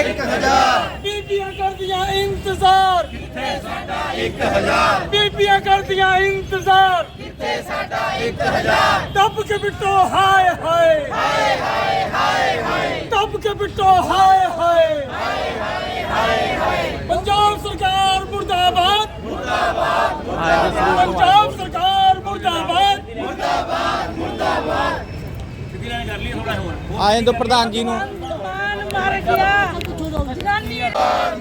1000 ਬੀਬੀਆਂ ਕਰਦੀਆਂ ਇੰਤਜ਼ਾਰ। ਕਿੱਥੇ ਸਾਡਾ 1000 ਬੀਬੀਆਂ ਕਰਦੀਆਂ ਇੰਤਜ਼ਾਰ। ਕਿੱਥੇ ਸਾਡਾ 1000 ਦੱਬ ਕੇ ਬਿੱਟੋ ਹਾਏ ਹਾਏ। ਹਾਏ ਹਾਏ ਹਾਏ ਹਾਏ। ਦੱਬ ਕੇ ਬਿੱਟੋ ਹਾਏ ਹਾਏ। ਹਾਏ ਹਾਏ ਹਾਏ ਪੰਜਾਬ ਸਰਕਾਰ ਮੁਰਦਾਬਾਦ। ਮੁਰਦਾਬਾਦ ਪੰਜਾਬ ਸਰਕਾਰ ਮੁਰਦਾਬਾਦ। ਆਏ ਤੋਂ ਪ੍ਰਧਾਨ ਜੀ ਨੂੰ। ਮਾਨ ਮਰ ਗਿਆ। ਜਨਾਨੀ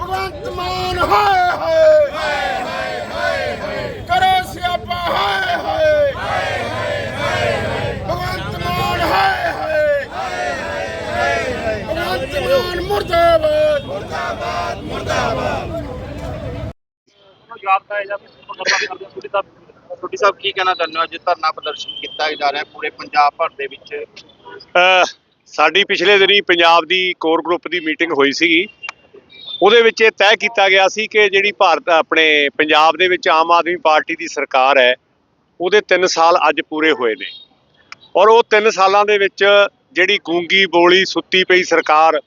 ਭਗਵੰਤ ਮਾਨ ਹਾਏ ਹਾਏ। ਹਾਏ ਹਾਏ ਹਾਏ ਕਰੋ ਸਿਆਪਾ ਹਾਏ ਹਾਏ। ਹਾਏ ਹਾਏ ਭਗਵੰਤ ਮਾਨ ਹਾਏ ਹਾਏ। ਹਾਏ ਭਗਵੰਤ ਮਾਨ ਮੁਰਦਾਬਾਦ। ਮੁਰਦਾਬਾਦ ਮੁਰਦਾਬਾਦ ਯਾਦ ਹੈ ਜਾਂ ਕਰਦੇ ਹਾਂ ਸਾਹਿਬ ਛੋਟੀ ਸਾਹਿਬ ਕੀ ਕਹਿਣਾ ਚਾਹੁੰਦੇ ਹੋ? ਅੱਜ ਧਰਨਾ ਪ੍ਰਦਰਸ਼ਨ ਕੀਤਾ ਜਾ ਰਿਹਾ ਪੂਰੇ ਪੰਜਾਬ ਭਰ ਦੇ ਵਿੱਚ। ਅ, ਸਾਡੀ ਪਿਛਲੇ ਦਿਨੀ ਪੰਜਾਬ ਦੀ ਕੋਰ ਗਰੁੱਪ ਦੀ ਮੀਟਿੰਗ ਹੋਈ ਸੀਗੀ। ਉਹਦੇ ਵਿੱਚ ਇਹ ਤੈਅ ਕੀਤਾ ਗਿਆ ਸੀ ਕਿ ਜਿਹੜੀ ਭਾਰਤ, ਆਪਣੇ ਪੰਜਾਬ ਦੇ ਵਿੱਚ ਆਮ ਆਦਮੀ ਪਾਰਟੀ ਦੀ ਸਰਕਾਰ ਹੈ, ਉਹਦੇ 3 ਸਾਲ ਅੱਜ ਪੂਰੇ ਹੋਏ ਨੇ। ਔਰ ਉਹ 3 ਸਾਲਾਂ ਦੇ ਵਿੱਚ ਜਿਹੜੀ ਗੂੰਗੀ ਬੋਲੀ ਸੁੱਤੀ ਪਈ ਸਰਕਾਰ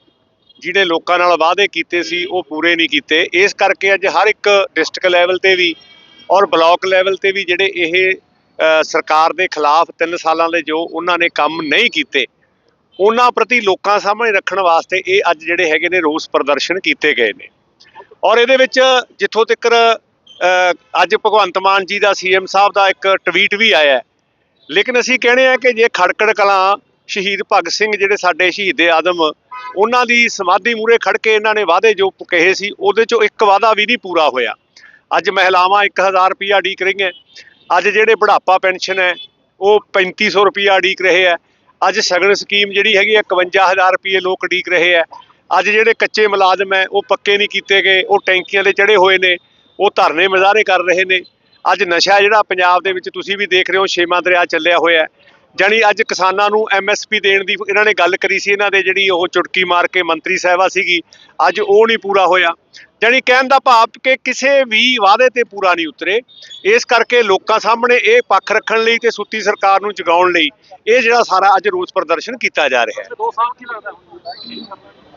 ਜਿਹੜੇ ਲੋਕਾਂ ਨਾਲ ਵਾਅਦੇ ਕੀਤੇ ਸੀ, ਉਹ ਪੂਰੇ ਨਹੀਂ ਕੀਤੇ। ਇਸ ਕਰਕੇ ਅੱਜ ਹਰ ਇੱਕ ਡਿਸਟ੍ਰਿਕਟ ਲੈਵਲ ਤੇ ਵੀ ਔਰ ਬਲਾਕ ਲੈਵਲ ਤੇ ਵੀ ਜਿਹੜੇ ਇਹ ਸਰਕਾਰ ਦੇ ਖਿਲਾਫ 3 ਸਾਲਾਂ ਦੇ ਜੋ ਉਹਨਾਂ ਨੇ ਕੰਮ ਨਹੀਂ ਕੀਤੇ ਉਹਨਾਂ ਪ੍ਰਤੀ ਲੋਕਾਂ ਸਾਹਮਣੇ ਰੱਖਣ ਵਾਸਤੇ ਇਹ ਅੱਜ ਜਿਹੜੇ ਹੈਗੇ ਨੇ ਰੋਸ ਪ੍ਰਦਰਸ਼ਨ ਕੀਤੇ ਗਏ ਨੇ। ਔਰ ਇਹਦੇ ਵਿੱਚ ਜਿੱਥੋਂ ਤੱਕ ਅੱਜ ਭਗਵੰਤ ਮਾਨ ਜੀ ਦਾ ਸੀਐਮ ਸਾਹਿਬ ਦਾ ਇੱਕ ਟਵੀਟ ਵੀ ਆਇਆ ਲੇਕਿਨ ਅਸੀਂ ਕਹਿੰਦੇ ਆ ਕਿ ਜੇ ਖੜਕੜ ਕਲਾਂ, ਸ਼ਹੀਦ ਭਗਤ ਸਿੰਘ ਜਿਹੜੇ ਸਾਡੇ ਸ਼ਹੀਦੇ ਆਦਮ, ਉਹਨਾਂ ਦੀ ਸਮਾਧੀ ਮੂਰੇ ਖੜ ਕੇ ਇਹਨਾਂ ਨੇ ਵਾਅਦੇ ਜੋ ਕਹੇ ਸੀ, ਉਹਦੇ ਚੋਂ ਇੱਕ ਵਾਅਦਾ ਵੀ ਨਹੀਂ ਪੂਰਾ ਹੋਇਆ। ਅੱਜ ਮਹਿਲਾਵਾਂ 1000 ਰੁਪਿਆ ਡੀਕ ਰਹੀਆਂ। ਅੱਜ ਜਿਹੜੇ ਬੁਢਾਪਾ ਪੈਨਸ਼ਨ ਹੈ, ਉਹ 3500 ਰੁਪਿਆ ਡੀਕ ਰਹੇ ਹੈ। ਅੱਜ ਸਗਨ ਸਕੀਮ ਜਿਹੜੀ ਹੈਗੀ ਹੈ 51000 ਰੁਪਏ ਲੋਕ ਡੀਕ ਰਹੇ ਹੈ ਅੱਜ ਜਿਹੜੇ ਕੱਚੇ ਮੁਲਾਜ਼ਮ ਹੈ, ਉਹ ਪੱਕੇ ਨਹੀਂ ਕੀਤੇ ਗਏ, ਉਹ ਟੈਂਕੀਆਂ ਦੇ ਚੜੇ ਹੋਏ ਨੇ, ਉਹ ਧਰਨੇ ਮੁਜ਼ਾਹਰੇ ਕਰ ਰਹੇ ਨੇ। ਅੱਜ ਨਸ਼ਾ ਜਿਹੜਾ ਪੰਜਾਬ ਦੇ ਵਿੱਚ ਤੁਸੀਂ ਵੀ ਦੇਖ ਰਹੇ ਹੋ, ਛੇਵਾਂ ਦਰਿਆ ਚੱਲਿਆ ਹੋਇਆ ਹੈ। ਜਾਣੀ ਅੱਜ ਕਿਸਾਨਾਂ ਨੂੰ ਐਮਐਸਪੀ ਦੇਣ ਦੀ ਇਹਨਾਂ ਨੇ ਗੱਲ ਕਰੀ ਸੀ, ਇਹਨਾਂ ਦੇ ਜਿਹੜੀ ਉਹ ਚੁਟਕੀ ਮਾਰ ਕੇ ਮੰਤਰੀ ਸਾਹਿਬਾ ਸੀਗੀ, ਅੱਜ ਉਹ ਨਹੀਂ ਪੂਰਾ ਹੋਇਆ। ਜਾਣੀ ਕਹਿਣ ਦਾ ਭਾਵ ਕਿ ਕਿਸੇ ਵੀ ਵਾਅਦੇ ਤੇ ਪੂਰਾ ਨਹੀਂ ਉਤਰੇ। ਇਸ ਕਰਕੇ ਲੋਕਾਂ ਸਾਹਮਣੇ ਇਹ ਪੱਖ ਰੱਖਣ ਲਈ ਤੇ ਸੁੱਤੀ ਸਰਕਾਰ ਨੂੰ ਜਗਾਉਣ ਲਈ ਇਹ ਜਿਹੜਾ ਸਾਰਾ ਅੱਜ ਰੋਸ ਪ੍ਰਦਰਸ਼ਨ ਕੀਤਾ ਜਾ ਰਿਹਾ ਹੈ।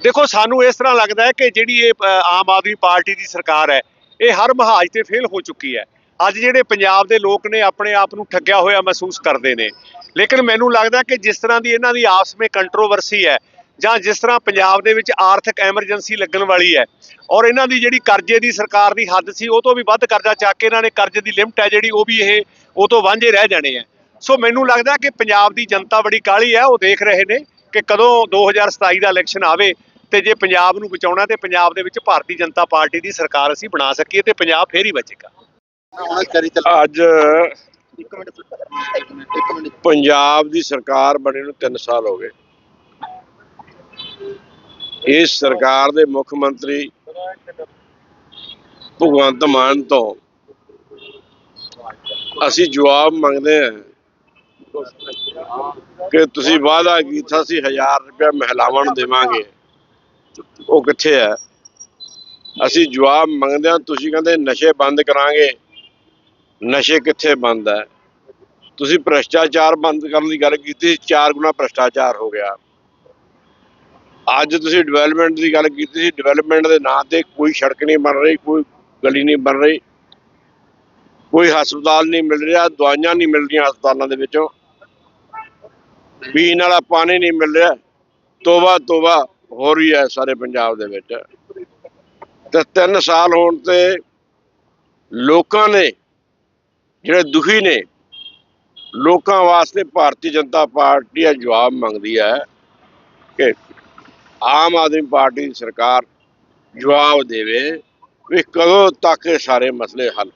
ਦੇਖੋ ਸਾਨੂੰ ਇਸ ਤਰ੍ਹਾਂ ਲੱਗਦਾ ਹੈ ਕਿ ਜਿਹੜੀ ਇਹ ਆਮ ਆਦਮੀ ਪਾਰਟੀ ਦੀ ਸਰਕਾਰ ਹੈ ਇਹ ਹਰ ਮਹਾਜ ਤੇ ਫੇਲ ਹੋ ਚੁੱਕੀ ਹੈ। ਅੱਜ ਜਿਹੜੇ ਪੰਜਾਬ ਦੇ ਲੋਕ ਨੇ ਆਪਣੇ ਆਪ ਨੂੰ ਠੱਗਿਆ ਹੋਇਆ ਮਹਿਸੂਸ ਕਰਦੇ ਨੇ। ਲੇਕਿਨ ਮੈਨੂੰ ਲੱਗਦਾ ਕਿ ਜਿਸ ਤਰ੍ਹਾਂ ਦੀ ਇਹਨਾਂ ਦੀ ਆਪਸ ਵਿੱਚ ਕੰਟਰੋਵਰਸੀ ਹੈ ਜਾਂ ਜਿਸ ਤਰ੍ਹਾਂ ਪੰਜਾਬ ਦੇ ਵਿੱਚ ਆਰਥਿਕ ਐਮਰਜੈਂਸੀ ਲੱਗਣ ਵਾਲੀ ਹੈ ਔਰ ਇਹਨਾਂ ਦੀ ਜਿਹੜੀ ਕਰਜ਼ੇ ਦੀ ਸਰਕਾਰ ਦੀ ਹੱਦ ਸੀ ਉਹ ਤੋਂ ਵੀ ਵੱਧ ਕਰਜ਼ਾ ਚੱਕ ਕੇ ਇਹਨਾਂ ਨੇ ਕਰਜ਼ੇ ਦੀ ਲਿਮਟ ਹੈ ਜਿਹੜੀ ਉਹ ਵੀ ਇਹ ਉਹ ਤੋਂ ਵਾਂਝੇ ਰਹਿ ਜਾਣੇ ਆ ਸੋ ਮੈਨੂੰ ਲੱਗਦਾ ਕਿ ਪੰਜਾਬ ਦੀ ਜਨਤਾ ਬੜੀ ਕਾਹਲੀ ਹੈ ਉਹ ਦੇਖ ਰਹੇ ਨੇ ਕਿ ਕਦੋਂ 2027 ਦਾ ਇਲੈਕਸ਼ਨ ਆਵੇ ਤੇ ਜੇ ਪੰਜਾਬ ਨੂੰ ਬਚਾਉਣਾ ਤੇ ਪੰਜਾਬ ਦੇ ਵਿੱਚ ਭਾਰਤੀ ਜਨਤਾ ਪਾਰਟੀ ਦੀ ਸਰਕਾਰ ਅਸੀਂ ਬਣਾ ਸਕੀਏ ਤੇ ਪੰਜਾਬ ਫੇਰ ਹੀ ਬਚੇਗਾ। ਅੱਜ ਪੰਜਾਬ ਦੀ ਸਰਕਾਰ ਬਣੇ ਨੂੰ 3 ਸਾਲ ਹੋ ਗਏ। ਇਸ ਸਰਕਾਰ ਦੇ ਮੁੱਖ ਮੰਤਰੀ ਭਗਵੰਤ ਮਾਨ ਤੋਂ ਅਸੀਂ ਜਵਾਬ ਮੰਗਦੇ ਹਾਂ ਕਿ ਤੁਸੀਂ ਵਾਅਦਾ ਕੀਤਾ ਸੀ 1000 ਰੁਪਏ ਮਹਿਲਾਵਾਂ ਨੂੰ ਦੇਵਾਂਗੇ। ਉਹ ਕਿੱਥੇ ਹੈ? ਅਸੀਂ ਜਵਾਬ ਮੰਗਦੇ ਹਾਂ ਤੁਸੀਂ ਕਹਿੰਦੇ ਨਸ਼ੇ ਬੰਦ ਕਰਾਂਗੇ। ਨਸ਼ੇ ਕਿੱਥੇ ਬੰਦ ਹੈ? ਤੁਸੀਂ ਭ੍ਰਸ਼ਟਾਚਾਰ ਬੰਦ ਕਰਨ ਦੀ ਗੱਲ ਕੀਤੀ ਸੀ, ਚਾਰ ਗੁਣਾ ਭ੍ਰਸ਼ਟਾਚਾਰ ਹੋ ਗਿਆ। ਅੱਜ ਤੁਸੀਂ ਡਿਵੈਲਪਮੈਂਟ ਦੀ ਗੱਲ ਕੀਤੀ ਸੀ ਡਿਵੈਲਪਮੈਂਟ ਦੇ ਨਾਂ ਤੇ ਕੋਈ ਸੜਕ ਨਹੀਂ ਬਣ ਰਹੀ, ਕੋਈ ਗਲੀ ਨਹੀਂ ਬਣ ਰਹੀ, ਕੋਈ ਹਸਪਤਾਲ ਨਹੀਂ ਮਿਲ ਰਿਹਾ, ਦਵਾਈਆਂ ਨਹੀਂ ਮਿਲ ਰਹੀਆਂ ਹਸਪਤਾਲਾਂ ਦੇ ਵਿੱਚੋਂ, ਪੀਣ ਵਾਲਾ ਪਾਣੀ ਨਹੀਂ ਮਿਲ ਰਿਹਾ, ਤੋਬਾ ਤੋਬਾ ਹੋ ਰਹੀ ਹੈ ਸਾਰੇ ਪੰਜਾਬ ਦੇ ਵਿੱਚ। ਤੇ 3 ਸਾਲ ਹੋਣ ਤੇ ਲੋਕਾਂ ਨੇ, ਜਿਹੜੇ ਦੁਖੀ ਨੇ, ਲੋਕਾਂ ਵਾਸਤੇ ਭਾਰਤੀ ਜਨਤਾ ਪਾਰਟੀ ਆ ਜਵਾਬ ਮੰਗਦੀ ਹੈ ਕਿ ਆਮ ਆਦਮੀ ਪਾਰਟੀ ਦੀ ਸਰਕਾਰ ਜਵਾਬ ਦੇਵੇ ਵੀ ਕਦੋਂ ਤੱਕ ਇਹ ਸਾਰੇ ਮਸਲੇ ਹੱਲ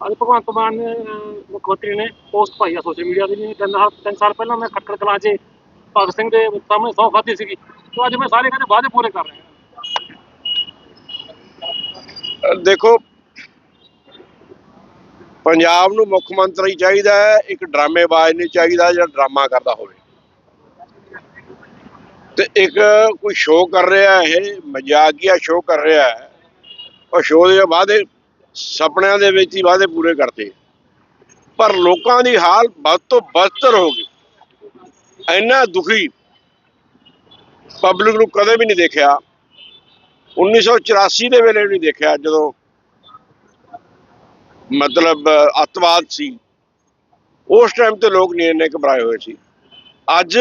ਅੱਜ ਭਗਵੰਤ ਮਾਨ ਨੇ ਮੁੱਖ ਮੰਤਰੀ ਨੇ ਪੋਸਟ ਪਾਈ ਆ ਸੋਸ਼ਲ ਮੀਡੀਆ ਤੇ ਵੀ ਤਿੰਨ ਸਾਲ ਤਿੰਨ ਸਾਲ ਪਹਿਲਾਂ ਮੈਂ ਖੱਟਰ ਕਲਾਂ 'ਚ ਭਗਤ ਸਿੰਘ ਦੇ ਸਾਹਮਣੇ ਸੌ ਖਾਧੀ ਸੀਗੀ। ਤੇ ਅੱਜ ਮੈਂ ਸਾਰੇ ਕਹਿੰਦੇ ਵਾਅਦੇ ਪੂਰੇ ਕਰ ਰਹੇ। ਦੇਖੋ ਪੰਜਾਬ ਨੂੰ ਮੁੱਖ ਮੰਤਰੀ ਚਾਹੀਦਾ ਹੈ ਇੱਕ ਡਰਾਮੇਬਾਜ਼ ਨਹੀਂ ਚਾਹੀਦਾ ਜਿਹੜਾ ਡਰਾਮਾ ਕਰਦਾ ਹੋਵੇ। ਤੇ ਇੱਕ ਕੋਈ ਸ਼ੋਅ ਕਰ ਰਿਹਾ ਇਹ, ਮਜ਼ਾਕੀਆ ਸ਼ੋਅ ਕਰ ਰਿਹਾ ਹੈ, ਉਹ ਸ਼ੋਅ ਦੇ ਵਾਅਦੇ ਸੁਪਨਿਆਂ ਦੇ ਵਿੱਚ ਹੀ ਵਾਅਦੇ ਪੂਰੇ ਕਰਤੇ। ਪਰ ਲੋਕਾਂ ਦੀ ਹਾਲ ਵੱਧ ਤੋਂ ਬਦਤਰ ਹੋ ਗਈ। ਇੰਨਾ ਦੁਖੀ ਪਬਲਿਕ ਨੂੰ ਕਦੇ ਵੀ ਨਹੀਂ ਦੇਖਿਆ। 1984 ਦੇ ਵੇਲੇ ਵੀ ਨਹੀਂ ਦੇਖਿਆ ਜਦੋਂ ਮਤਲਬ ਅੱਤਵਾਦ ਸੀ। ਉਸ ਟਾਈਮ ਤੇ ਲੋਕ ਨਹੀਂ ਇੰਨੇ ਘਬਰਾਏ ਹੋਏ ਸੀ। ਅੱਜ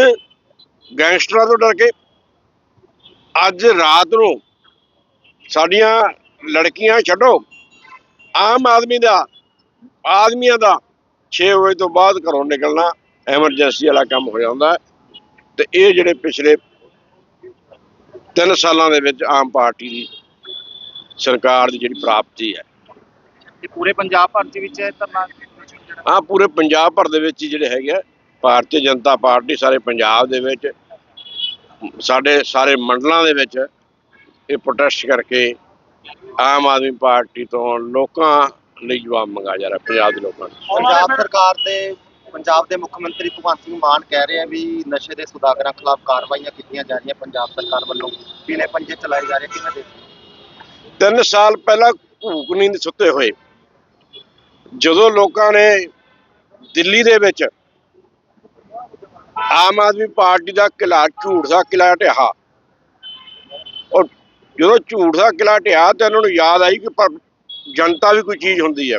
ਗੈਂਗਸਟਰਾਂ ਤੋਂ ਡਰ ਕੇ ਅੱਜ ਰਾਤ ਨੂੰ ਸਾਡੀਆਂ ਲੜਕੀਆਂ ਛੱਡੋ। ਆਮ ਆਦਮੀ ਦਾ ਆਦਮੀਆਂ ਦਾ 6 ਵਜੇ ਤੋਂ ਬਾਅਦ ਘਰੋਂ ਨਿਕਲਣਾ ਐਮਰਜੈਂਸੀ ਵਾਲਾ ਕੰਮ ਹੋ ਜਾਂਦਾ ਹੈ। ਤੇ ਇਹ ਜਿਹੜੇ ਪਿਛਲੇ 3 ਸਾਲਾਂ ਦੇ ਵਿੱਚ ਆਮ ਪਾਰਟੀ ਦੀ ਸਰਕਾਰ ਦੀ ਜਿਹੜੀ ਪ੍ਰਾਪਤੀ ਹੈ। ਤੇ ਪੂਰੇ ਪੰਜਾਬ ਭਰ ਦੇ ਵਿੱਚ ਇਹ ਧਰਨਾ? ਆ ਪੂਰੇ ਪੰਜਾਬ ਭਰ ਦੇ ਵਿੱਚ ਹੀ ਜਿਹੜੇ ਹੈਗੇ ਆ, ਭਾਰਤੀ ਜਨਤਾ ਪਾਰਟੀ ਸਾਰੇ ਪੰਜਾਬ ਦੇ ਵਿੱਚ ਸਾਡੇ ਸਾਰੇ ਮੰਡਲਾਂ ਦੇ ਵਿੱਚ ਇਹ ਪ੍ਰੋਟੈਸਟ ਕਰਕੇ ਆਮ ਆਦਮੀ ਪਾਰਟੀ ਤੋਂ ਲੋਕਾਂ ਲਈ ਜਵਾਬ ਮੰਗਾ ਜਾ ਰਿਹਾ ਪੰਜਾਬ ਦੇ ਲੋਕਾਂ ਨੂੰ ਪੰਜਾਬ ਸਰਕਾਰ ਤੇ ਪੰਜਾਬ ਦੇ ਮੁੱਖ ਮੰਤਰੀ ਭਗਵੰਤ ਸਿੰਘ ਮਾਨ ਕਹਿ ਰਹੇ ਆ ਵੀ ਨਸ਼ੇ ਦੇ ਸੁਦਾਗਰਾਂ ਖਿਲਾਫ ਕਾਰਵਾਈਆਂ ਕੀਤੀਆਂ ਜਾ ਰਹੀਆਂ ਪੰਜਾਬ ਸਰਕਾਰ ਵੱਲੋਂ। ਪੀਲੇ ਪੰਜੇ ਚਲਾਏ ਜਾ ਰਹੇ ਕਿਵੇਂ ਦੇ ਤਿੰਨ ਸਾਲ ਪਹਿਲਾਂ ਘੂਕ ਨੀਂਦ ਸੁੱਤੇ ਹੋਏ। ਜਦੋਂ ਲੋਕਾਂ ਨੇ ਦਿੱਲੀ ਦੇ ਵਿੱਚ ਆਮ ਆਦਮੀ ਪਾਰਟੀ ਦਾ ਕਿਲਾ, ਝੂਠ ਦਾ ਕਿਲਾ ਢਿਆ ਔਰ ਜਦੋਂ ਝੂਠ ਦਾ ਕਿਲਾ ਢਿਆ ਤੇ ਉਹਨਾਂ ਨੂੰ ਯਾਦ ਆਈ ਕਿ ਪਰ ਜਨਤਾ ਵੀ ਕੋਈ ਚੀਜ਼ ਹੁੰਦੀ ਹੈ।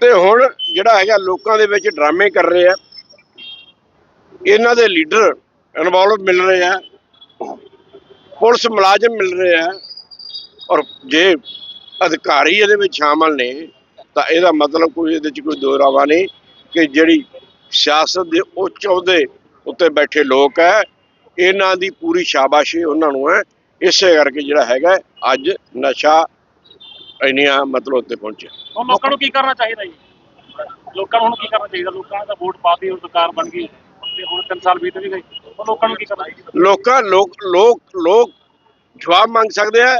ਤੇ ਹੁਣ ਜਿਹੜਾ ਹੈਗਾ ਲੋਕਾਂ ਦੇ ਵਿੱਚ ਡਰਾਮੇ ਕਰ ਰਹੇ ਆ। ਇਹਨਾਂ ਦੇ ਲੀਡਰ ਇਨਵੋਲਵ ਮਿਲ ਰਹੇ ਆ। ਪੁਲਿਸ ਮੁਲਾਜ਼ਮ ਮਿਲ ਰਹੇ ਆ। ਔਰ ਜੇ ਅਧਿਕਾਰੀ ਇਹਦੇ ਵਿੱਚ ਸ਼ਾਮਲ ਨੇ ਤਾਂ ਇਹਦਾ ਮਤਲਬ ਕੋਈ ਇਹਦੇ ਵਿੱਚ ਕੋਈ ਦੋਰਾਵਾ ਨਹੀਂ ਕਿ ਜਿਹੜੀ ਸਿਆਸਤ ਦੇ ਉੱਚ ਅਹੁਦੇ ਉੱਤੇ ਬੈਠੇ ਲੋਕ ਹੈ ਇਹਨਾਂ ਦੀ ਪੂਰੀ ਸ਼ਾਬਾਸ਼ੀ ਉਹਨਾਂ ਨੂੰ ਹੈ ਇਸੇ ਕਰਕੇ ਜਿਹੜਾ ਹੈਗਾ ਅੱਜ ਨਸ਼ਾ ਇੰਨੀਆਂ ਮਤਲਬ ਉੱਤੇ ਪਹੁੰਚਿਆ। ਹੁਣ ਲੋਕਾਂ ਨੂੰ ਕੀ ਕਰਨਾ ਚਾਹੀਦਾ ਜੀ? ਲੋਕਾਂ ਨੂੰ ਕੀ ਕਰਨਾ ਚਾਹੀਦਾ? ਲੋਕਾਂ ਦਾ ਵੋਟ ਪਾਤੀ ਹੁਣ ਸਰਕਾਰ ਬਣ ਗਈ ਤੇ ਹੁਣ 3 ਸਾਲ ਬੀਤ ਵੀ ਗਏ। ਲੋਕਾਂ ਨੂੰ ਕੀ ਕਰਨਾ ਚਾਹੀਦਾ? ਲੋਕਾਂ ਲੋਕ ਲੋਕ ਲੋਕ ਜਵਾਬ ਮੰਗ ਸਕਦੇ ਆ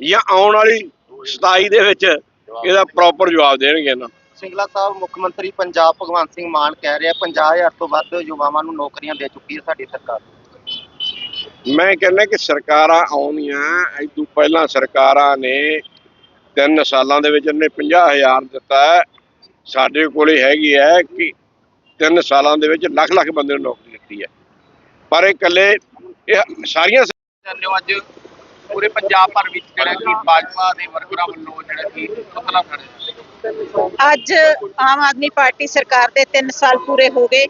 ਜਾਂ ਆਉਣ ਵਾਲੀ 27 ਦੇ ਵਿੱਚ ਇਹਦਾ ਪ੍ਰੋਪਰ ਜਵਾਬ ਦੇਣਗੇ ਇਹਨਾਂ ਸਿੰਗਲਾ ਸਾਹਿਬ ਮੁੱਖ ਮੰਤਰੀ ਪੰਜਾਬ ਭਗਵੰਤ ਸਿੰਘ ਮਾਨ ਕਹਿ ਰਿਹਾ 50000 ਤੋਂ ਵੱਧ ਯੁਵਾਵਾਂ ਨੂੰ ਨੌਕਰੀਆਂ ਦੇ ਚੁੱਕੀ ਹੈ ਸਾਡੀ ਸਰਕਾਰ। ਮੈਂ ਕਹਿੰਦਾ ਕਿ ਸਰਕਾਰਾਂ ਆਉਣੀਆਂ ਇਦੋਂ ਪਹਿਲਾਂ ਸਰਕਾਰਾਂ ਨੇ ਤਿੰਨ ਸਾਲਾਂ ਦੇ ਵਿੱਚ ਇਹਨੇ 50000 ਦਿੱਤਾ ਹੈ। ਸਾਡੇ ਕੋਲੇ ਹੈਗੀ ਹੈ ਕਿ ਤਿੰਨ ਸਾਲਾਂ ਦੇ ਵਿੱਚ ਲੱਖ ਲੱਖ ਬੰਦੇ ਨੂੰ ਨੌਕਰੀ ਦਿੱਤੀ ਹੈ। ਪਰ ਇਹ ਇਕੱਲੇ ਇਹ ਸਾਰੀਆਂ ਜਾਂਦੇ ਹੋ ਅੱਜ ਪੂਰੇ ਪੰਜਾਬ ਭਰ ਵਿੱਚ ਜਿਹੜਾ ਕਿ ਭਾਜਪਾ ਦੇ ਵਰਕਰਾਂ ਵੱਲੋਂ ਜਿਹੜਾ ਕਿ ਪੁਤਲਾ ਫੜਿਆ ਅੱਜ ਆਮ ਆਦਮੀ ਪਾਰਟੀ ਸਰਕਾਰ ਦੇ 3 ਸਾਲ ਪੂਰੇ ਹੋ ਗਏ,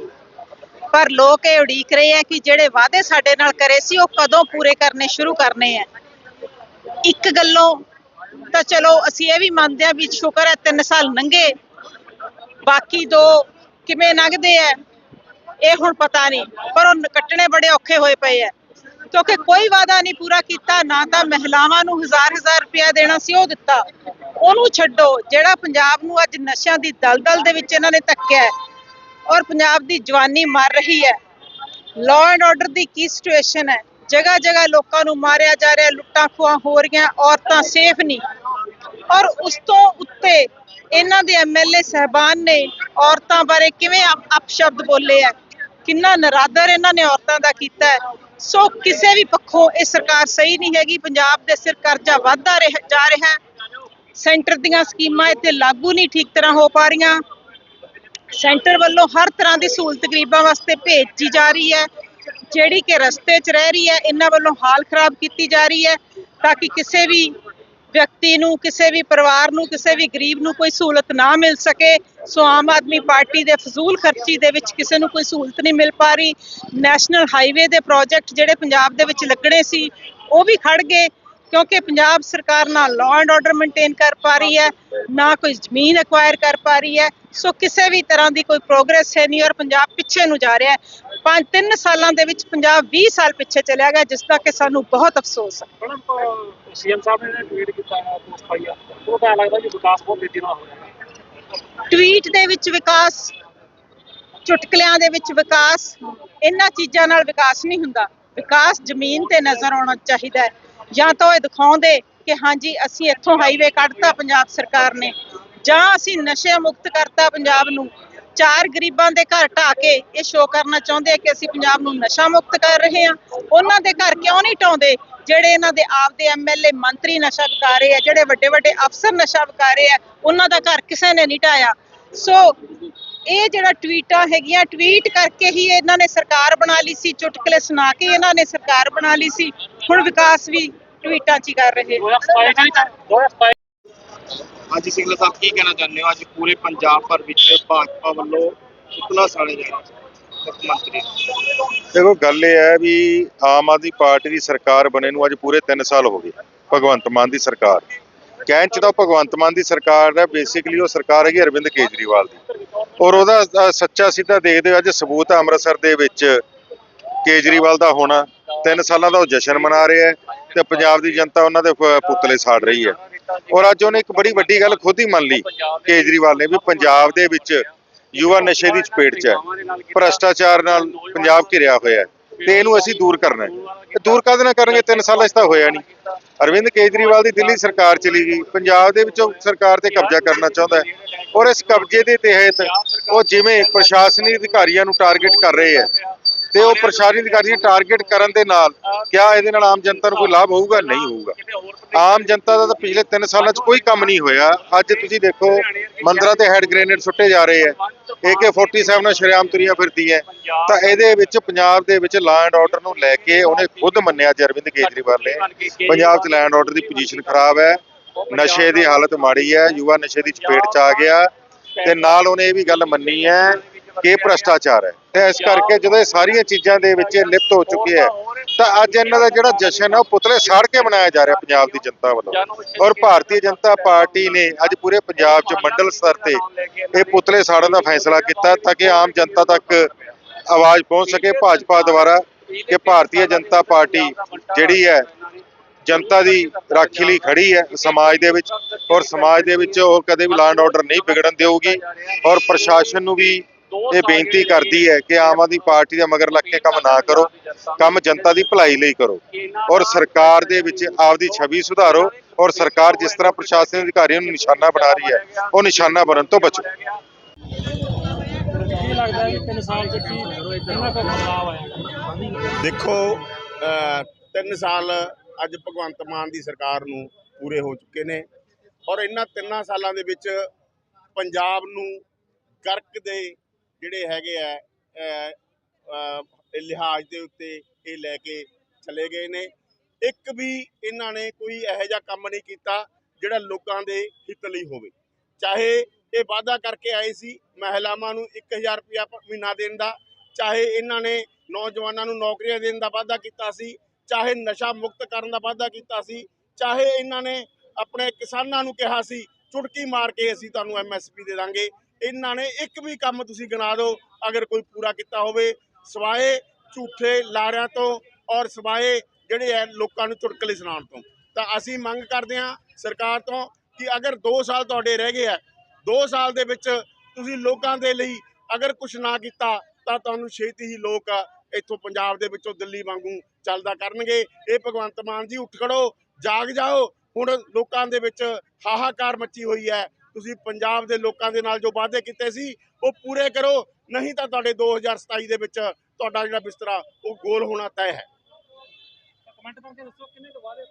ਪਰ ਲੋਕ ਇਹ ਉਡੀਕ ਰਹੇ ਆ ਕਿ ਜਿਹੜੇ ਵਾਅਦੇ ਸਾਡੇ ਨਾਲ ਕਰੇ ਸੀ, ਉਹ ਕਦੋਂ ਪੂਰੇ ਕਰਨੇ ਸ਼ੁਰੂ ਕਰਨੇ ਆ। ਇੱਕ ਗੱਲੋਂ ਤਾਂ ਚਲੋ ਅਸੀਂ ਇਹ ਵੀ ਮੰਨਦੇ ਆ ਵੀ ਸ਼ੁਕਰ ਹੈ 3 ਸਾਲ ਲੰਘੇ ਬਾਕੀ ਦੋ ਕਿਵੇਂ ਲੰਘਦੇ ਆ, ਇਹ ਹੁਣ ਪਤਾ ਨਹੀਂ, ਪਰ ਉਹ ਕੱਟਣੇ ਬੜੇ ਔਖੇ ਹੋਏ ਪਏ ਆ। ਕਿਉਂਕਿ ਕੋਈ ਵਾਅਦਾ ਨਹੀਂ ਪੂਰਾ ਕੀਤਾ, ਨਾ ਤਾਂ ਮਹਿਲਾਵਾਂ ਨੂੰ ਹਜ਼ਾਰ ਹਜ਼ਾਰ ਰੁਪਇਆ ਦੇਣਾ ਸੀ, ਉਹ ਦਿੱਤਾ। ਉਹਨੂੰ ਛੱਡੋ, ਜਿਹੜਾ ਪੰਜਾਬ ਨੂੰ ਅੱਜ ਨਸ਼ਿਆਂ ਦੀ ਦਲਦਲ ਦੇ ਵਿੱਚ ਇਹਨਾਂ ਨੇ ਧੱਕਿਆ ਔਰ ਪੰਜਾਬ ਦੀ ਜਵਾਨੀ ਮਰ ਰਹੀ ਹੈ। ਲਾਅ ਐਂਡ ਆਰਡਰ ਦੀ ਕੀ ਸਿਚੁਏਸ਼ਨ ਹੈ? ਜਗ੍ਹਾ ਜਗ੍ਹਾ ਲੋਕਾਂ ਨੂੰ ਮਾਰਿਆ ਜਾ ਰਿਹਾ, ਲੁੱਟਾਂ ਖੋਹਾਂ ਹੋ ਰਹੀਆਂ, ਔਰਤਾਂ ਸੇਫ ਨਹੀਂ। ਔਰ ਉਸ ਤੋਂ ਉੱਤੇ ਇਹਨਾਂ ਦੇ ਐਮਐਲਏ ਸਹਿਬਾਨ ਨੇ ਔਰਤਾਂ ਬਾਰੇ ਕਿਵੇਂ ਅਪ- ਅਪਸ਼ਬਦ ਬੋਲੇ ਆ ਕਿੰਨਾ ਨਰਾਦਰ ਇਹਨਾਂ ਨੇ ਔਰਤਾਂ ਦਾ ਕੀਤਾ ਹੈ? ਸੋ ਕਿਸੇ ਵੀ ਪੱਖੋਂ ਇਹ ਸਰਕਾਰ ਸਹੀ ਨਹੀਂ ਹੈਗੀ, ਪੰਜਾਬ ਦੇ ਸਿਰ ਕਰਜ਼ਾ ਵੱਧਦਾ ਰਿਹਾ, ਜਾ ਰਿਹਾ ਸੈਂਟਰ ਦੀਆਂ ਸਕੀਮਾਂ ਇੱਥੇ ਲਾਗੂ ਨਹੀਂ ਠੀਕ ਤਰ੍ਹਾਂ ਹੋ ਪਾ ਰਹੀਆਂ। ਸੈਂਟਰ ਵੱਲੋਂ ਹਰ ਤਰ੍ਹਾਂ ਦੀ ਸਹੂਲਤ ਗਰੀਬਾਂ ਵਾਸਤੇ ਭੇਜੀ ਜਾ ਰਹੀ ਹੈ। ਜਿਹੜੀ ਕਿ ਰਸਤੇ 'ਚ ਰਹਿ ਰਹੀ ਹੈ, ਇਹਨਾਂ ਵੱਲੋਂ ਹਾਲ ਖਰਾਬ ਕੀਤੀ ਜਾ ਰਹੀ ਹੈ ਤਾਂ ਕਿ ਕਿਸੇ ਵੀ ਵਿਅਕਤੀ ਨੂੰ, ਕਿਸੇ ਵੀ ਪਰਿਵਾਰ ਨੂੰ, ਕਿਸੇ ਵੀ ਗਰੀਬ ਨੂੰ ਕੋਈ ਸਹੂਲਤ ਨਾ ਮਿਲ ਸਕੇ। ਸੋ ਆਮ ਆਦਮੀ ਪਾਰਟੀ ਦੇ ਫਜ਼ੂਲ ਖਰਚੀ ਦੇ ਵਿੱਚ ਕਿਸੇ ਨੂੰ ਕੋਈ ਸਹੂਲਤ ਨਹੀਂ ਮਿਲ ਪਾ ਰਹੀ। ਨੈਸ਼ਨਲ ਹਾਈਵੇ ਦੇ ਪ੍ਰੋਜੈਕਟ ਜਿਹੜੇ ਪੰਜਾਬ ਦੇ ਵਿੱਚ ਲੱਗਣੇ ਸੀ, ਉਹ ਵੀ ਖੜ ਗਏ। ਕਿਉਂਕਿ ਪੰਜਾਬ ਸਰਕਾਰ ਨਾ ਲਾਅ ਐਂਡ ਆਰਡਰ ਮੇਨਟੇਨ ਕਰ ਪਾ ਰਹੀ ਹੈ ਨਾ ਕੋਈ ਜ਼ਮੀਨ ਐਕਵਾਇਰ ਕਰ ਪਾ ਰਹੀ ਹੈ ਸੋ ਕਿਸੇ ਵੀ ਤਰ੍ਹਾਂ ਦੀ ਕੋਈ ਪ੍ਰੋਗਰੈਸ ਹੈ ਨਹੀਂ ਔਰ ਪੰਜਾਬ ਪਿੱਛੇ ਨੂੰ ਜਾ ਰਿਹਾ ਹੈ। ਪੰਜ ਤਿੰਨ ਸਾਲਾਂ ਦੇ ਵਿੱਚ ਪੰਜਾਬ 20 ਸਾਲ ਪਿੱਛੇ ਚਲਿਆ ਗਿਆ ਜਿਸ ਦਾ ਕਿ ਸਾਨੂੰ ਬਹੁਤ ਅਫਸੋਸ ਹੈ। ਮੈਡਮ ਸੀਐਮ ਸਾਹਿਬ ਨੇ ਟਵੀਟ ਕੀਤਾ ਹੈ ਪੋਸਟ ਪਾਈ ਆ। ਉਹ ਤਾਂ ਐਂ ਲੱਗਦਾ ਕਿ ਵਿਕਾਸ ਬਹੁਤ ਤੇਜ਼ੀ ਨਾਲ ਹੋ ਰਿਹਾ ਹੈ। ਟਵੀਟ ਦੇ ਵਿੱਚ ਵਿਕਾਸ ਚੁਟਕਲਿਆਂ ਦੇ ਵਿੱਚ ਵਿਕਾਸ ਇਹਨਾਂ ਚੀਜ਼ਾਂ ਨਾਲ ਵਿਕਾਸ ਨਹੀਂ ਹੁੰਦਾ। ਵਿਕਾਸ ਜ਼ਮੀਨ ਤੇ ਨਜ਼ਰ ਆਉਣਾ ਚਾਹੀਦਾ ਹੈ। ਜਾਂ ਤਾਂ ਉਹ ਇਹ ਦਿਖਾਉਂਦੇ ਕਿ ਹਾਂਜੀ, ਅਸੀਂ ਇੱਥੋਂ ਹਾਈਵੇ ਕੱਢਤਾ ਪੰਜਾਬ ਸਰਕਾਰ ਨੇ, ਜਾਂ ਅਸੀਂ ਨਸ਼ੇ ਮੁਕਤ ਕਰਤਾ ਪੰਜਾਬ ਨੂੰ। ਚਾਰ ਗਰੀਬਾਂ ਦੇ ਘਰ ਢਾਹ ਕੇ ਇਹ ਸ਼ੋਅ ਕਰਨਾ ਚਾਹੁੰਦੇ ਆ ਕਿ ਅਸੀਂ ਪੰਜਾਬ ਨੂੰ ਨਸ਼ਾ ਮੁਕਤ ਕਰ ਰਹੇ ਹਾਂ। ਉਹਨਾਂ ਦੇ ਘਰ ਕਿਉਂ ਨਹੀਂ ਢਾਉਂਦੇ ਜਿਹੜੇ ਇਹਨਾਂ ਦੇ ਆਪ ਦੇ ਐਮਐਲਏ ਮੰਤਰੀ ਨਸ਼ਾ ਵਿਕਾ ਰਹੇ ਆ, ਜਿਹੜੇ ਵੱਡੇ ਵੱਡੇ ਅਫਸਰ ਨਸ਼ਾ ਵਿਕਾ ਰਹੇ ਆ, ਉਹਨਾਂ ਦਾ ਘਰ ਕਿਸੇ ਨੇ ਨਹੀਂ ਢਾਇਆ ਸੋ ਇਹ ਜਿਹੜਾ ਟਵੀਟਾਂ ਹੈਗੀਆਂ ਟਵੀਟ ਕਰਕੇ ਹੀ ਇਹਨਾਂ ਨੇ ਸਰਕਾਰ ਬਣਾ ਲਈ ਸੀ, ਚੁਟਕਲੇ ਸੁਣਾ ਕੇ ਇਹਨਾਂ ਨੇ ਸਰਕਾਰ ਬਣਾ ਲਈ ਸੀ। ਹੁਣ ਵਿਕਾਸ ਵੀ ਟਵੀਟਾਂ 'ਚ ਹੀ ਕਰ ਰਹੇ। 2027 ਚ 2027 ਹਾਂਜੀ ਸਿੰਗਲਾ ਸਾਹਿਬ ਕੀ ਕਹਿਣਾ ਚਾਹੁੰਦੇ ਹੋ? ਅੱਜ ਪੂਰੇ ਪੰਜਾਬ ਭਰ ਵਿੱਚ ਭਾਜਪਾ ਵੱਲੋਂ ਪੁਤਲਾ ਸਾੜੇ ਜਾ ਰਹੇ ਮੁੱਖ ਮੰਤਰੀ। ਦੇਖੋ ਗੱਲ ਇਹ ਹੈ ਵੀ ਆਮ ਆਦਮੀ ਪਾਰਟੀ ਦੀ ਸਰਕਾਰ ਬਣੇ ਨੂੰ ਅੱਜ ਪੂਰੇ 3 ਸਾਲ ਹੋ ਗਏ ਭਗਵੰਤ ਮਾਨ ਦੀ ਸਰਕਾਰ। ਕਹਿਣ ਚ ਤਾਂ ਭਗਵੰਤ ਮਾਨ ਦੀ ਸਰਕਾਰ ਹੈ ਬੇਸਿਕਲੀ ਉਹ ਸਰਕਾਰ ਹੈਗੀ ਅਰਵਿੰਦ ਕੇਜਰੀਵਾਲ ਦੀ। ਔਰ ਉਹਦਾ ਸੱਚਾ ਸਿੱਧਾ ਦੇਖਦੇ ਹੋ ਅੱਜ ਸਬੂਤ ਹੈ ਅੰਮ੍ਰਿਤਸਰ ਦੇ ਵਿੱਚ ਕੇਜਰੀਵਾਲ ਦਾ ਹੋਣਾ 3 ਸਾਲਾਂ ਦਾ ਉਹ ਜਸ਼ਨ ਮਨਾ ਰਿਹਾ ਹੈ। ਤੇ ਪੰਜਾਬ ਦੀ ਜਨਤਾ ਉਹਨਾਂ ਦੇ ਪੁਤਲੇ ਸਾੜ ਰਹੀ ਹੈ। ਔਰ ਅੱਜ ਉਹਨੇ ਇੱਕ ਬੜੀ ਵੱਡੀ ਗੱਲ ਖੁਦ ਹੀ ਮੰਨ ਲਈ, ਕੇਜਰੀਵਾਲ ਨੇ ਵੀ ਪੰਜਾਬ ਦੇ ਵਿੱਚ ਯੁਵਾ ਨਸ਼ੇ ਦੀ ਚਪੇਟ 'ਚ ਹੈ। ਭ੍ਰਸ਼ਟਾਚਾਰ ਨਾਲ ਪੰਜਾਬ ਘਿਰਿਆ ਹੋਇਆ ਹੈ ਤੇ ਇਹਨੂੰ ਅਸੀਂ ਦੂਰ ਕਰਨਾ ਹੈ। ਦੂਰ ਕਦ ਨਾ ਕਰਾਂਗੇ 3 ਸਾਲਾਂ 'ਚ ਤਾਂ ਹੋਇਆ ਨਹੀਂ। ਅਰਵਿੰਦ ਕੇਜਰੀਵਾਲ ਦੀ ਦਿੱਲੀ ਸਰਕਾਰ ਚਲੀ ਗਈ। ਪੰਜਾਬ ਦੇ ਵਿੱਚੋਂ ਸਰਕਾਰ ਤੇ ਕਬਜ਼ਾ ਕਰਨਾ ਚਾਹੁੰਦਾ ਹੈ। ਔਰ ਇਸ ਕਬਜ਼ੇ ਦੇ ਤਹਿਤ ਉਹ ਜਿਵੇਂ ਪ੍ਰਸ਼ਾਸਨੀ ਅਧਿਕਾਰੀਆਂ ਨੂੰ ਟਾਰਗੇਟ ਕਰ ਰਹੇ ਹੈ ਤੇ ਉਹ ਪ੍ਰਸ਼ਾਸਨੀ ਅਧਿਕਾਰੀ ਟਾਰਗੇਟ ਕਰਨ ਦੇ ਨਾਲ ਕਿਆ ਇਹਦੇ ਨਾਲ ਆਮ ਜਨਤਾ ਨੂੰ ਕੋਈ ਲਾਭ ਹੋਊਗਾ, ਨਹੀਂ ਹੋਊਗਾ? ਆਮ ਜਨਤਾ ਦਾ ਤਾਂ ਪਿਛਲੇ 3 ਸਾਲਾਂ 'ਚ ਕੋਈ ਕੰਮ ਨਹੀਂ ਹੋਇਆ। ਅੱਜ ਤੁਸੀਂ ਦੇਖੋ, ਮੰਦਰਾਂ ਤੇ ਹੈਡ ਗ੍ਰੇਨੇਡ ਸੁੱਟੇ ਜਾ ਰਹੇ ਹੈ। AK47 ਨਾਲ ਸ਼ਰੇਆਮ ਤੁਰੀਆਂ ਫਿਰਦੀ ਹੈ। ਤਾਂ ਇਹਦੇ ਵਿੱਚ ਪੰਜਾਬ ਦੇ ਵਿੱਚ ਲਾ ਐਂਡ ਆਰਡਰ ਨੂੰ ਲੈ ਕੇ ਉਹਨੇ ਖੁਦ ਮੰਨਿਆ ਅੱਜ ਅਰਵਿੰਦ ਕੇਜਰੀਵਾਲ ਨੇ। ਪੰਜਾਬ 'ਚ ਲਾ ਐਂਡ ਆਰਡਰ ਦੀ ਪੋਜੀਸ਼ਨ ਖਰਾਬ ਹੈ। ਨਸ਼ੇ ਦੀ ਹਾਲਤ ਮਾੜੀ ਹੈ। ਯੁਵਾ ਨਸ਼ੇ ਦੀ ਚਪੇਟ 'ਚ ਆ ਗਿਆ। ਤੇ ਨਾਲ ਉਹਨੇ ਇਹ ਵੀ ਗੱਲ ਮੰਨੀ ਹੈ ਕਿ ਭ੍ਰਸ਼ਟਾਚਾਰ ਹੈ। ਤੇ ਇਸ ਕਰਕੇ ਜਦੋਂ ਇਹ ਸਾਰੀਆਂ ਚੀਜ਼ਾਂ ਦੇ ਵਿੱਚ ਇਹ ਲਿਪਤ ਹੋ ਚੁੱਕੇ ਹੈ, ਤਾਂ ਅੱਜ ਇਹਨਾਂ ਦਾ ਜਿਹੜਾ ਜਸ਼ਨ ਹੈ, ਉਹ ਪੁਤਲੇ ਸਾੜ ਕੇ ਮਨਾਇਆ ਜਾ ਰਿਹਾ ਪੰਜਾਬ ਦੀ ਜਨਤਾ ਵੱਲੋਂ। ਔਰ ਭਾਰਤੀ ਜਨਤਾ ਪਾਰਟੀ ਨੇ ਅੱਜ ਪੂਰੇ ਪੰਜਾਬ 'ਚ ਮੰਡਲ ਸਤਰ ਤੇ ਇਹ ਪੁਤਲੇ ਸਾੜਨ ਦਾ ਫੈਸਲਾ ਕੀਤਾ ਤਾਂ ਕਿ ਆਮ ਜਨਤਾ ਤੱਕ ਆਵਾਜ਼ ਪਹੁੰਚ ਸਕੇ, ਭਾਜਪਾ ਦੁਆਰਾ ਕਿ ਭਾਰਤੀ ਜਨਤਾ ਪਾਰਟੀ ਜਿਹੜੀ ਹੈ, ਜਨਤਾ ਦੀ ਰਾਖੀ ਲਈ ਖੜੀ ਹੈ ਸਮਾਜ ਦੇ ਵਿੱਚ। ਔਰ ਸਮਾਜ ਦੇ ਵਿੱਚ ਉਹ ਕਦੇ ਵੀ ਲਾਂਡ ਆਰਡਰ ਨਹੀਂ ਵਿਗੜਨ ਦੇਊਗੀ। ਔਰ ਪ੍ਰਸ਼ਾਸਨ ਨੂੰ ਵੀ ਇਹ ਬੇਨਤੀ ਕਰਦੀ ਹੈ ਕਿ ਆਮ ਆਦਮੀ ਪਾਰਟੀ ਦੇ ਮਗਰ ਲੱਗ ਕੇ ਕੰਮ ਨਾ ਕਰੋ ਕੰਮ ਜਨਤਾ ਦੀ ਭਲਾਈ ਲਈ ਕਰੋ। ਔਰ ਸਰਕਾਰ ਦੇ ਵਿੱਚ ਆਪਦੀ ਛਵੀ ਸੁਧਾਰੋ ਔਰ ਸਰਕਾਰ ਜਿਸ ਤਰ੍ਹਾਂ ਪ੍ਰਸ਼ਾਸਨ ਅਧਿਕਾਰੀਆਂ ਨੂੰ ਨਿਸ਼ਾਨਾ ਬਣਾ ਰਹੀ ਹੈ ਉਹ ਨਿਸ਼ਾਨਾ ਬਣਨ ਤੋਂ ਬਚੋ। ਕੀ 3 ਸਾਲ ਦੇਖੋ ਅ, ਤਿੰਨ ਸਾਲ ਅੱਜ ਭਗਵੰਤ ਮਾਨ ਦੀ ਸਰਕਾਰ ਨੂੰ ਪੂਰੇ ਹੋ ਚੁੱਕੇ ਨੇ ਔਰ ਇਹਨਾਂ ਤਿੰਨਾਂ ਸਾਲਾਂ ਦੇ ਵਿੱਚ ਪੰਜਾਬ ਨੂੰ ਗਰਕ ਦੇ ਜਿਹੜੇ ਹੈਗੇ ਆ ਲਿਹਾਜ਼ ਦੇ ਉੱਤੇ ਇਹ ਲੈ ਕੇ ਚਲੇ ਗਏ ਨੇ। ਇੱਕ ਵੀ ਇਹਨਾਂ ਨੇ ਕੋਈ ਇਹੋ ਜਿਹਾ ਕੰਮ ਨਹੀਂ ਕੀਤਾ ਜਿਹੜਾ ਲੋਕਾਂ ਦੇ ਹਿੱਤ ਲਈ ਹੋਵੇ। ਚਾਹੇ ਇਹ ਵਾਅਦਾ ਕਰਕੇ ਆਏ ਸੀ, ਮਹਿਲਾਵਾਂ ਨੂੰ 1000 ਰੁਪਇਆ ਮਹੀਨਾ ਦੇਣ ਦਾ, ਚਾਹੇ ਇਹਨਾਂ ਨੇ ਨੌਜਵਾਨਾਂ ਨੂੰ ਨੌਕਰੀਆਂ ਦੇਣ ਦਾ ਵਾਅਦਾ ਕੀਤਾ ਸੀ, ਚਾਹੇ ਨਸ਼ਾ ਮੁਕਤ ਕਰਨ ਦਾ ਵਾਅਦਾ ਕੀਤਾ ਸੀ, ਚਾਹੇ ਇਹਨਾਂ ਨੇ ਆਪਣੇ ਕਿਸਾਨਾਂ ਨੂੰ ਕਿਹਾ ਸੀ, ਚੁਟਕੀ ਮਾਰ ਕੇ ਅਸੀਂ ਤੁਹਾਨੂੰ ਐਮਐਸਪੀ ਦੇ ਦਾਂਗੇ। ਇਹਨਾਂ ਨੇ ਇੱਕ ਵੀ ਕੰਮ ਤੁਸੀਂ ਗਿਣਾ ਦਿਓ, ਅਗਰ ਕੋਈ ਪੂਰਾ ਕੀਤਾ ਹੋਵੇ, ਸਵਾਏ ਝੂਠੇ ਲਾਰਿਆਂ ਤੋਂ ਔਰ ਸਵਾਏ ਜਿਹੜੇ ਹੈ ਲੋਕਾਂ ਨੂੰ ਚੁਟਕਲੇ ਸੁਣਾਉਣ ਤੋਂ। ਤਾਂ ਅਸੀਂ ਮੰਗ ਕਰਦੇ ਹਾਂ ਸਰਕਾਰ ਤੋਂ ਕਿ ਅਗਰ 2 ਸਾਲ ਤੁਹਾਡੇ ਰਹਿ ਗਏ ਆ 2 ਸਾਲ ਦੇ ਵਿੱਚ ਤੁਸੀਂ ਲੋਕਾਂ ਦੇ ਲਈ ਅਗਰ ਕੁਝ ਨਾ ਕੀਤਾ, ਤਾਂ ਤੁਹਾਨੂੰ ਛੇਤੀ ਹੀ ਲੋਕ ਇੱਥੋਂ ਪੰਜਾਬ ਦੇ ਵਿੱਚੋਂ ਦਿੱਲੀ ਵਾਂਗੂ ਚੱਲਦਾ ਕਰਨਗੇ। ਇਹ ਭਗਵੰਤ ਮਾਨ ਜੀ, ਉੱਠ ਖੜੋ, ਜਾਗ ਜਾਓ। ਹੁਣ ਲੋਕਾਂ ਦੇ ਵਿੱਚ ਹਾਹਾਕਾਰ ਮੱਚੀ ਹੋਈ ਹੈ ਤੁਸੀਂ ਪੰਜਾਬ ਦੇ ਲੋਕਾਂ ਦੇ ਨਾਲ ਜੋ ਵਾਅਦੇ ਕੀਤੇ ਸੀ, ਉਹ ਪੂਰੇ ਕਰੋ। ਨਹੀਂ ਤਾਂ ਤੁਹਾਡੇ 2027 ਦੇ ਵਿੱਚ ਤੁਹਾਡਾ ਜਿਹੜਾ ਬਿਸਤਰਾ, ਉਹ ਗੋਲ ਹੋਣਾ ਤੈਅ ਹੈ। ਕਮੈਂਟ ਕਰਕੇ ਦੱਸੋ, ਕਿੰਨੇ ਕੁ ਵਾਅਦੇ